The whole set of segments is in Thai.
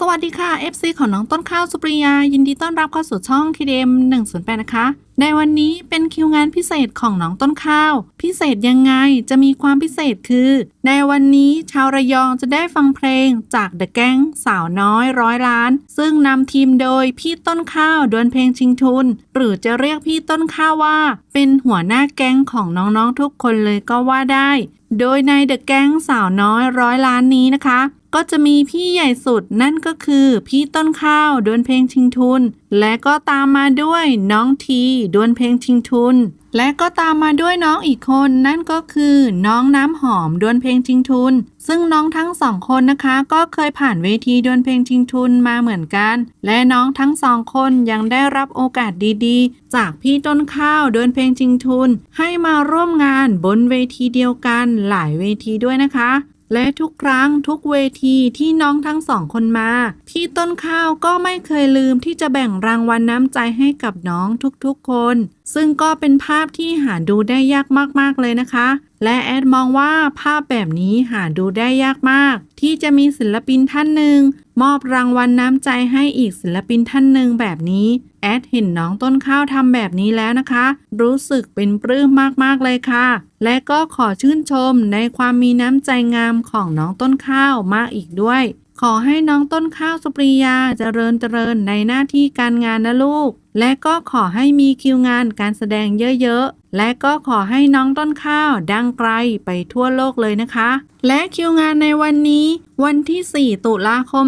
สวัสดีค่ะ FC ของน้องต้นข้าวสุปริยา ยินดีต้อนรับเข้าสู่ช่อง KDM 108 นะคะ ในวันนี้เป็นคิวงานพิเศษของน้องต้นข้าว พิเศษยังไงจะมีความพิเศษคือ ในวันนี้ชาวระยองจะได้ฟังเพลงจากเดอะแก๊งสาวน้อยร้อยล้าน ซึ่งนำทีมโดยพี่ต้นข้าวดวลเพลงชิงทุน หรือจะเรียกพี่ต้นข้าวว่า เป็นหัวหน้าแก๊งของน้องๆทุกคนเลยก็ว่าได้ โดยในเดอะแก๊งสาวน้อยร้อยล้านนี้นะคะ ก็จะมีพี่ใหญ่สุดนั่นก็คือพี่ต้นข้าวดวลเพลงชิงทุน และก็ตามมาด้วยน้องทีดวลเพลงชิงทุน และก็ตามมาด้วยน้องอีกคนนั่นก็คือน้องน้ำหอมดวลเพลงชิงทุน ซึ่งน้องทั้งสองคนนะคะ ก็เคยผ่านเวทีดวลเพลงชิงทุนมาเหมือนกัน และน้องทั้งสองคนยังได้รับโอกาสดีๆ จากพี่ต้นข้าวดวลเพลงชิงทุน ให้มาร่วมงานบนเวทีเดียวกันหลายเวทีด้วยนะคะ และทุกครั้งทุกเวทีที่น้องทั้งสองคนมา พี่ต้นข้าวก็ไม่เคยลืมที่จะแบ่งรางวัลน้ำใจให้กับน้องทุกๆคน ซึ่งก็เป็นภาพที่หาดูได้ยากมากๆเลยนะคะ และแอดมองว่าภาพแบบนี้หาดูได้ยากมาก ที่จะมีศิลปินท่านหนึ่ง มอบรางวัลน้ำใจให้อีกศิลปินท่านหนึ่งแบบนี้ แอดเห็นน้องต้นข้าวทำแบบนี้แล้วนะคะ รู้สึกเป็นปลื้มมากๆเลยค่ะ และก็ขอชื่นชมในความมีน้ำใจงามของน้องต้นข้าวมากอีกด้วย ขอให้น้องต้นข้าวสุปริยาเจริญเจริญในหน้าที่การงานนะลูก และก็ขอให้มีคิวงานการแสดงเยอะๆ และก็ขอให้น้องต้นข้าวดังไกลไปทั่วโลกเลยนะคะ และคิวงานในวันนี้ วันที่ 4 ตุลาคม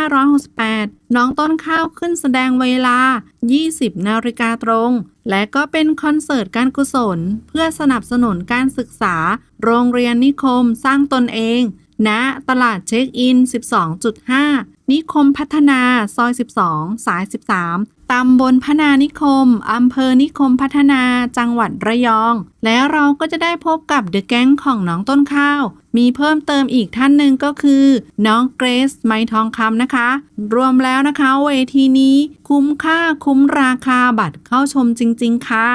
2568 น้องต้นข้าวขึ้นแสดงเวลา 20 นาฬิกาตรง และก็เป็นคอนเสิร์ตการกุศล เพื่อสนับสนุนการศึกษา โรงเรียนนิคมสร้างตนเองณตลาดเช็คอิน 12.5 นิคมพัฒนาซอย 12 สาย 13 ตำบลพนานิคม อำเภอนิคมพัฒนา จังหวัดระยอง และเราก็จะได้พบกับเดอะแก๊งของน้องต้นข้าว มีเพิ่มเติมอีกท่านหนึ่งก็คือ น้องเกรซไมทองคำนะคะ รวมแล้วนะคะเวทีนี้คุ้มค่าคุ้มราคาบัตรเข้าชมจริง ๆ ค่ะ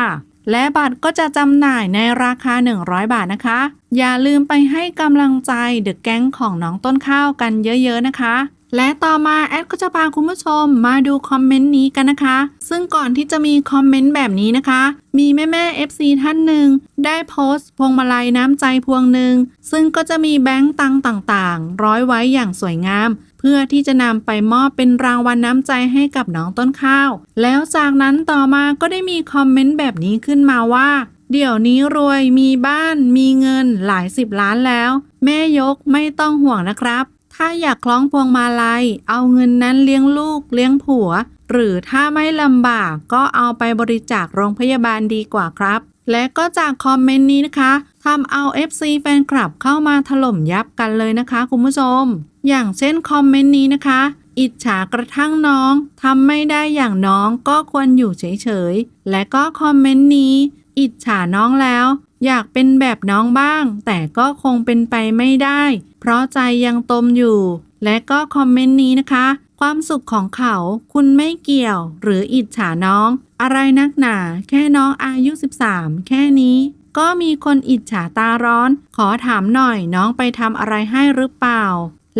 และบัตรก็จะจำหน่ายในราคา 100 บาทนะคะ อย่าลืมไปให้กำลังใจเดอะแก๊งของน้องต้นข้าวกันเยอะ ๆ นะคะ และต่อมาแอดก็จะพาคุณผู้ชมมาดูคอมเมนต์นี้กันนะคะ ซึ่งก่อนที่จะมีคอมเมนต์แบบนี้นะคะ มีแม่แม่ FC ท่านหนึ่ง ได้โพสต์พวงมาลัยน้ำใจพวงหนึ่ง ซึ่งก็จะมีแบงก์ตังต่างๆ ร้อยไว้อย่างสวยงาม เพื่อที่จะนำไปมอบเป็นรางวัลน้ำใจให้กับน้องต้นข้าว แล้วจากนั้นต่อมาก็ได้มีคอมเมนต์แบบนี้ขึ้นมาว่าเดี๋ยวนี้รวยมีบ้านมีเงินหลายสิบล้านแล้ว แม่ยกไม่ต้องห่วงนะครับ ถ้าอยากคล้องพวงมาลัย เอาเงินนั้นเลี้ยงลูกเลี้ยงผัว หรือถ้าไม่ลำบากก็เอาไปบริจาคโรงพยาบาลดีกว่าครับ และก็จากคอมเมนต์นี้นะคะทำเอา FC แฟนคลับเข้ามาถล่มยับกันเลยนะคะคุณผู้ชม อย่างเช่นคอมเมนต์นี้นะคะ อิจฉากระทั่งน้องทำไม่ได้อย่างน้องก็ควรอยู่เฉยๆ และก็คอมเมนต์นี้ อิจฉาน้องแล้ว อยากเป็นแบบน้องบ้าง แต่ก็คงเป็นไปไม่ได้ เพราะใจยังตมอยู่ และก็คอมเมนต์นี้นะคะ ความสุขของเขาคุณไม่เกี่ยว หรืออิจฉาน้อง อะไรนักหนา แค่น้องอายุ 13 แค่นี้ ก็มีคนอิจฉาตาร้อน ขอถามหน่อยน้องไปทำอะไรให้หรือเปล่า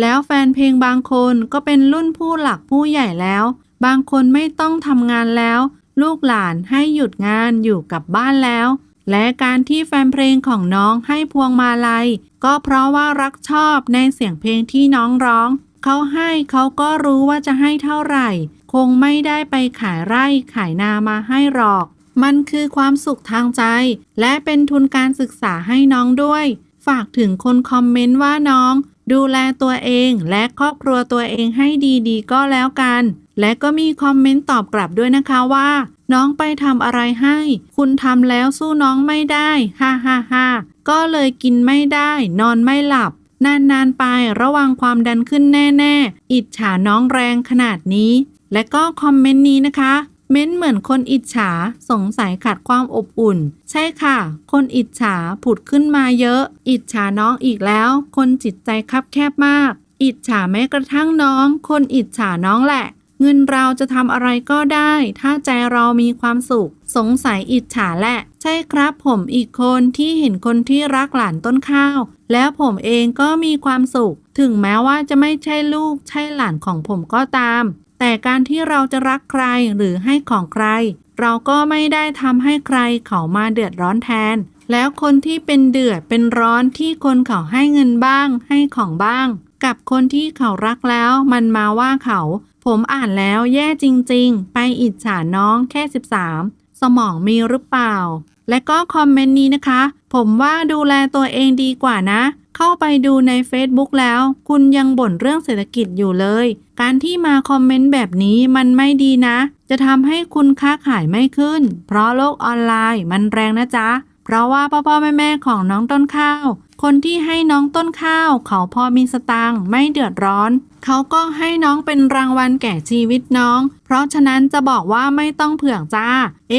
แล้วแฟนเพลงบางคนก็เป็นรุ่นผู้หลักผู้ใหญ่แล้ว บางคนไม่ต้องทำงานแล้ว ลูกหลานให้หยุดงานอยู่กับบ้านแล้ว และการที่แฟนเพลงของน้องให้พวงมาลัย ก็เพราะว่ารักชอบในเสียงเพลงที่น้องร้อง เขาให้เขาก็รู้ว่าจะให้เท่าไหร่ คงไม่ได้ไปขายไร่ขายนามาให้หรอก มันคือความสุขทางใจ และเป็นทุนการศึกษาให้น้องด้วย ฝากถึงคนคอมเมนต์ว่าน้อง ดูแลตัวเองและครอบครัวตัวเองให้ดีๆ ก็แล้วกัน และก็มีคอมเมนต์ตอบกลับด้วยนะคะว่า น้องไปทำอะไรให้ คุณทำแล้วสู้น้องไม่ได้ ฮ่าฮ่าฮ่าก็เลยกินไม่ได้ นอนไม่หลับ นานๆไประวังความดันขึ้นแน่ๆ อิจฉาน้องแรงขนาดนี้ และก็คอมเมนต์นี้นะคะ เม้นเหมือนคนอิจฉา สงสัยขาดความอบอุ่น ใช่ค่ะ คนอิจฉาผุดขึ้นมาเยอะ อิจฉาน้องอีกแล้ว คนจิตใจคับแคบมาก อิจฉาแม้กระทั่งน้อง คนอิจฉาน้องแหละ เงินเราจะทำอะไรก็ได้ ถ้าใจเรามีความสุข สงสัยอิจฉาแหละ ใช่ครับผมอีกคนที่เห็นคนที่รักหลานต้นข้าว แล้วผมเองก็มีความสุข ถึงแม้ว่าจะไม่ใช่ลูก ใช่หลานของผมก็ตาม แต่การที่เราจะรักใครหรือให้ของใคร เราก็ไม่ได้ทำให้ใครเขามาเดือดร้อนแทน แล้วคนที่เป็นเดือดเป็นร้อนที่คนเขาให้เงินบ้าง ให้ของบ้าง กับคนที่เขารักแล้วมันมาว่าเขา ผมอ่านแล้วแย่จริงๆ ไปอิจฉาน้องแค่ 13 สมองมีหรือเปล่า และก็คอมเมนต์นี้นะคะ ผมว่าดูแลตัวเองดีกว่านะ เข้าไปดูใน Facebook แล้ว คุณยังบ่นเรื่องเศรษฐกิจอยู่เลย การที่มาคอมเมนต์แบบนี้มันไม่ดีนะ จะทำให้คุณค้าขายไม่ขึ้น เพราะโลกออนไลน์มันแรงนะจ๊ะ เพราะว่าพ่อพ่อแม่แม่ของน้องต้นข้าว คนที่ให้น้องต้นข้าว เขาพอมีสตางค์ไม่เดือดร้อน เขาก็ให้น้องเป็นรางวัลแก่ชีวิตน้อง เพราะฉะนั้นจะบอกว่าไม่ต้องเผื่อกจ้า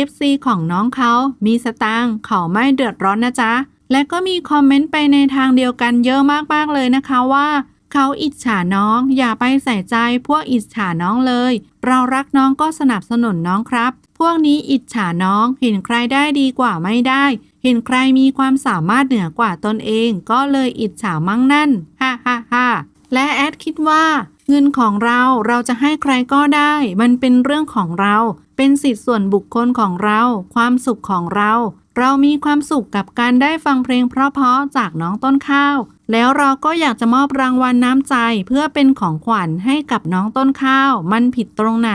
FC ของน้องเขามีสตางค์เขาไม่เดือดร้อนนะจ๊ะ และก็มีคอมเมนต์ไปในทางเดียวกันเยอะมากๆเลยนะคะว่าเขาอิจฉาน้องอย่าไปใส่ใจพวกอิจฉาน้องเลย เรารักน้องก็สนับสนุนน้องครับ พวกนี้อิจฉาน้องเห็นใครได้ดีกว่าไม่ได้ เห็นใครมีความสามารถเหนือกว่าตนเองก็เลยอิจฉามั่งนั่น ฮ่าฮ่าฮ่าและแอดคิดว่า เงินของเราเราจะให้ใครก็ได้ มันเป็นเรื่องของเรา เป็นสิทธิส่วนบุคคลของเรา ความสุขของเรา เรามีความสุขกับการได้ฟังเพลงเพราะๆจากน้องต้นข้าว แล้วเราก็อยากจะมอบรางวัลน้ำใจเพื่อเป็นของขวัญให้กับน้องต้นข้าว มันผิดตรงไหน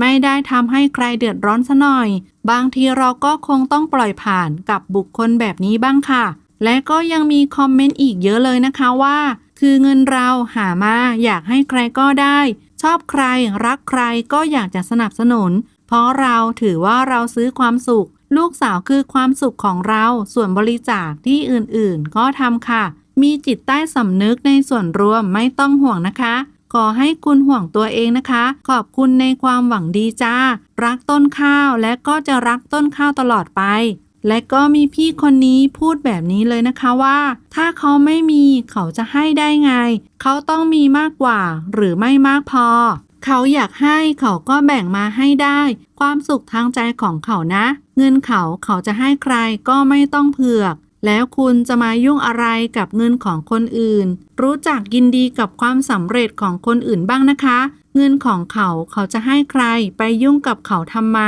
ไม่ได้ทำให้ใครเดือดร้อนซะหน่อย บางทีเราก็คงต้องปล่อยผ่านกับบุคคลแบบนี้บ้างค่ะ และก็ยังมีคอมเมนต์อีกเยอะเลยนะคะว่า คือเงินเราหามาอยากให้ใครก็ได้ ชอบใครรักใครก็อยากจะสนับสนุน เพราะเราถือว่าเราซื้อความสุข ลูกสาวคือความสุขของเราส่วนบริจาคที่อื่นๆ ก็ทำค่ะ มีจิตใต้สำนึกในส่วนรวมไม่ต้องห่วงนะคะ ขอให้คุณห่วงตัวเองนะคะ ขอบคุณในความหวังดีจ้า รักต้นข้าวและก็จะรักต้นข้าวตลอดไป และก็มีพี่คนนี้พูดแบบนี้เลยนะคะว่า ถ้าเขาไม่มีเขาจะให้ได้ไง เขาต้องมีมากกว่า หรือไม่มากพอ เขาอยากให้เขาก็แบ่งมาให้ได้ ความสุขทางใจของเขานะ เงินเขาเขาจะให้ใครก็ไม่ต้องเผือก แล้วคุณจะมายุ่งอะไรกับเงินของคนอื่น รู้จักยินดีกับความสำเร็จของคนอื่นบ้างนะคะ เงินของเขาเขาจะให้ใครไปยุ่งกับเขาทำไม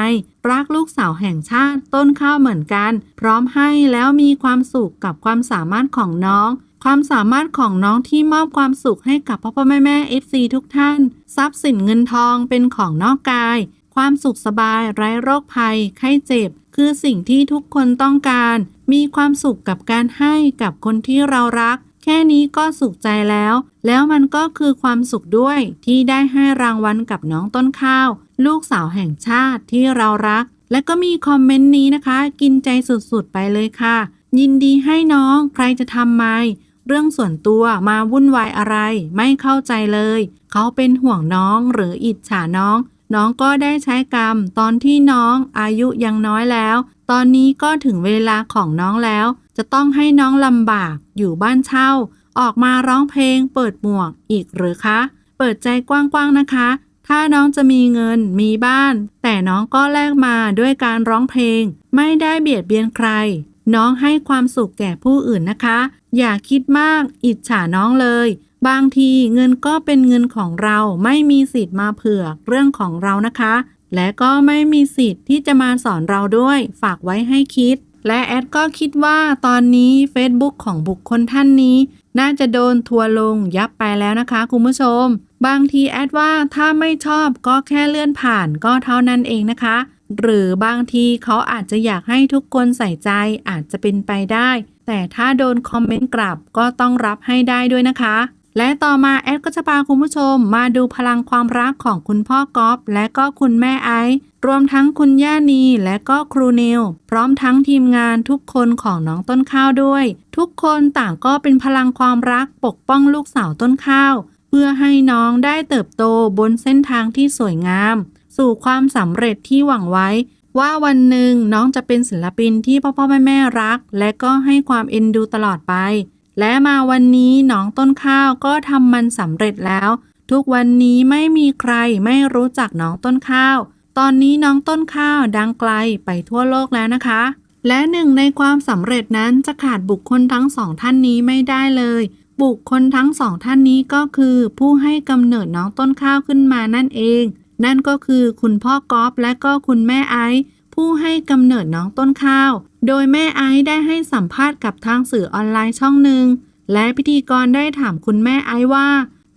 รักลูกสาวแห่งชาติต้นข้าวเหมือนกัน พร้อมให้แล้วมีความสุขกับความสามารถของน้อง ความสามารถของน้องที่มอบความสุขให้กับพ่อพ่อแม่แม่ FC ทุกท่าน ทรัพย์สินเงินทองเป็นของนอกกาย ความสุขสบายไร้โรคภัย ไข้เจ็บ คือสิ่งที่ทุกคนต้องการ มีความสุขกับการให้กับคนที่เรารัก แค่นี้ก็สุขใจแล้ว แล้วมันก็คือความสุขด้วยที่ได้ให้รางวัลกับน้องต้นข้าว ลูกสาวแห่งชาติที่เรารัก และก็มีคอมเมนต์นี้นะคะ กินใจสุดๆไปเลยค่ะ ยินดีให้น้องใครจะทำไมเรื่องส่วนตัวมาวุ่นวายอะไรไม่เข้าใจเลย เขาเป็นห่วงน้องหรืออิจฉาน้อง น้องก็ได้ใช้กรรมตอนที่น้องอายุยังน้อยแล้ว ตอนนี้ก็ถึงเวลาของน้องแล้ว จะต้องให้น้องลำบากอยู่บ้านเช่า ออกมาร้องเพลงเปิดหมวกอีกหรือคะ เปิดใจกว้างๆนะคะ ถ้าน้องจะมีเงินมีบ้าน แต่น้องก็แลกมาด้วยการร้องเพลง ไม่ได้เบียดเบียนใคร น้องให้ความสุขแก่ผู้อื่นนะคะ อย่าคิดมากอิจฉาน้องเลย บางทีเงินก็เป็นเงินของเราไม่มีสิทธิ์มาเผือกเรื่องของเรานะคะ และก็ไม่มีสิทธิ์ที่จะมาสอนเราด้วย ฝากไว้ให้คิด และแอดก็คิดว่าตอนนี้ Facebook ของบุคคลท่านนี้ น่าจะโดนทัวร์ลงยับไปแล้วนะคะคุณผู้ชม บางทีแอดว่าถ้าไม่ชอบก็แค่เลื่อนผ่านก็เท่านั้นเองนะคะ หรือบางทีเขาอาจจะอยากให้ทุกคนใส่ใจอาจจะเป็นไปได้ แต่ถ้าโดนคอมเมนต์กลับก็ต้องรับให้ได้ด้วยนะคะ และต่อมาแอดก็จะพาคุณผู้ชมมาดูพลังความรักของคุณพ่อก๊อฟและก็คุณแม่ไอซ์รวมทั้งคุณย่านีและก็ครูนิวพร้อมทั้งทีมงานทุกคนของน้องต้นข้าวด้วย ทุกคนต่างก็เป็นพลังความรักปกป้องลูกสาวต้นข้าว เพื่อให้น้องได้เติบโตบนเส้นทางที่สวยงาม สู่ความสำเร็จที่หวังไว้ ว่าวันหนึ่งน้องจะเป็นศิลปินที่พ่อพ่อแม่แม่รัก และก็ให้ความเอ็นดูตลอดไป และมาวันนี้น้องต้นข้าวก็ทำมันสำเร็จแล้ว ทุกวันนี้ไม่มีใครไม่รู้จักน้องต้นข้าว ตอนนี้น้องต้นข้าวดังไกลไปทั่วโลกแล้วนะคะ และหนึ่งในความสำเร็จนั้นจะขาดบุคคลทั้งสองท่านนี้ไม่ได้เลย บุคคลทั้งสองท่านนี้ก็คือผู้ให้กำเนิดน้องต้นข้าวขึ้นมานั่นเอง นั่นก็คือคุณพ่อกอฟและก็คุณแม่ไอซ์ ผู้ให้กำเนิดน้องต้นข้าว โดยแม่ไอซ์ได้ให้สัมภาษณ์กับทางสื่อออนไลน์ช่องหนึ่ง และพิธีกรได้ถามคุณแม่ไอซ์ว่า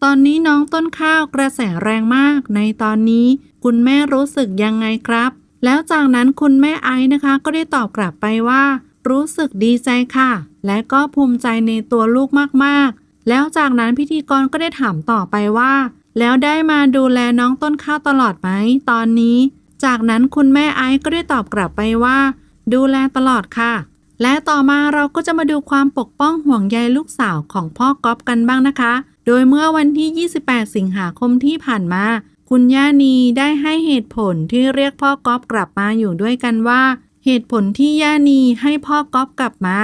ตอนนี้น้องต้นข้าวกระแสแรงมาก ในตอนนี้ คุณแม่รู้สึกยังไงครับ แล้วจากนั้นคุณแม่ไอซ์นะคะ ก็ได้ตอบกลับไปว่า รู้สึกดีใจค่ะ และก็ภูมิใจในตัวลูกมากๆ แล้วจากนั้นพิธีกรก็ได้ถามต่อไปว่าแล้วได้มาดูแลน้องต้นข้าวตลอดไหม ตอนนี้ จากนั้นคุณแม่ไอซ์ก็ได้ตอบกลับไปว่า ดูแลตลอดค่ะ และต่อมาเราก็จะมาดูความปกป้องห่วงใยลูกสาวของพ่อก๊อฟกันบ้างนะคะ โดยเมื่อวันที่ 28 สิงหาคมที่ผ่านมา คุณย่านีได้ให้เหตุผลที่เรียกพ่อก๊อฟกลับมาอยู่ด้วยกันว่า เหตุผลที่ย่านีให้พ่อก๊อฟกลับมา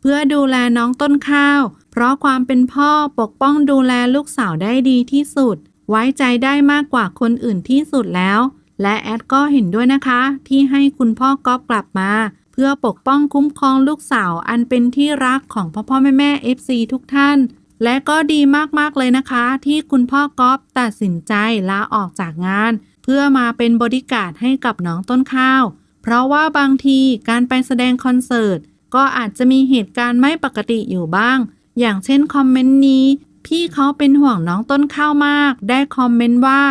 เพื่อดูแลน้องต้นข้าว เพราะความเป็นพ่อปกป้องดูแลลูกสาวได้ดีที่สุด ไว้ใจได้มากกว่าคนอื่นที่สุดแล้ว และแอดก็เห็นด้วยนะคะ ที่ให้คุณพ่อก๊อฟกลับมา เพื่อปกป้องคุ้มครองลูกสาวอันเป็นที่รักของพ่อพ่อแม่แม่ FC ทุกท่าน และก็ดีมากๆเลยนะคะ ที่คุณพ่อก๊อฟตัดสินใจลาออกจากงาน เพื่อมาเป็นบริการดให้กับน้องต้นข้าว เพราะว่าบางทีการไปแสดงคอนเสิร์ตก็อาจจะมีเหตุการณ์ไม่ปกติอยู่บ้าง อย่างเช่นคอมเมนต์นี้ พี่เขาเป็นห่วงน้องต้นข้าวมาก ได้คอมเมนต์ว่า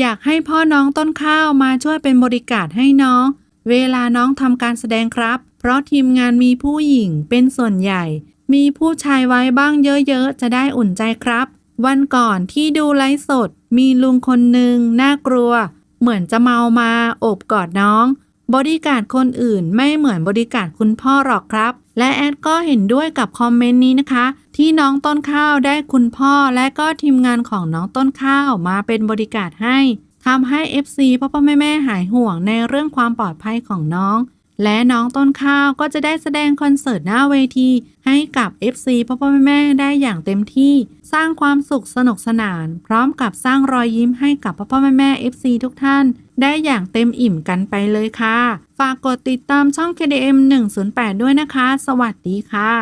อยากให้พ่อน้องต้นข้าวมาช่วยเป็นบริการให้น้อง เวลาน้องทำการแสดงครับ เพราะทีมงานมีผู้หญิงเป็นส่วนใหญ่ มีผู้ชายไว้บ้างเยอะๆ จะได้อุ่นใจครับ วันก่อนที่ดูไลฟ์สด มีลุงคนหนึ่งน่ากลัว เหมือนจะเมามาโอบกอดน้อง บริการดคนอื่นไม่เหมือนบริการดคุณพ่อหรอกครับ และแอดก็เห็นด้วยกับคอมเมนต์นี้นะคะ ที่น้องต้นข้าวได้คุณพ่อและก็ทีมงานของน้องต้นข้าวมาเป็นบริการดให้ทำให้ FC พ่อพ่อแม่แม่หายห่วงในเรื่องความปลอดภัยของน้อง และน้องต้นข้าวก็จะได้แสดงคอนเสิร์ตหน้าเวที ให้กับ FC พ่อพ่อแม่แม่ได้อย่างเต็มที่ สร้างความสุขสนุกสนาน พร้อมกับสร้างรอยยิ้มให้กับพ่อพ่อแม่แม่ FC ทุกท่าน ได้อย่างเต็มอิ่มกันไปเลยค่ะ ฝากกดติดตามช่อง KDM 108 ด้วยนะคะ สวัสดีค่ะ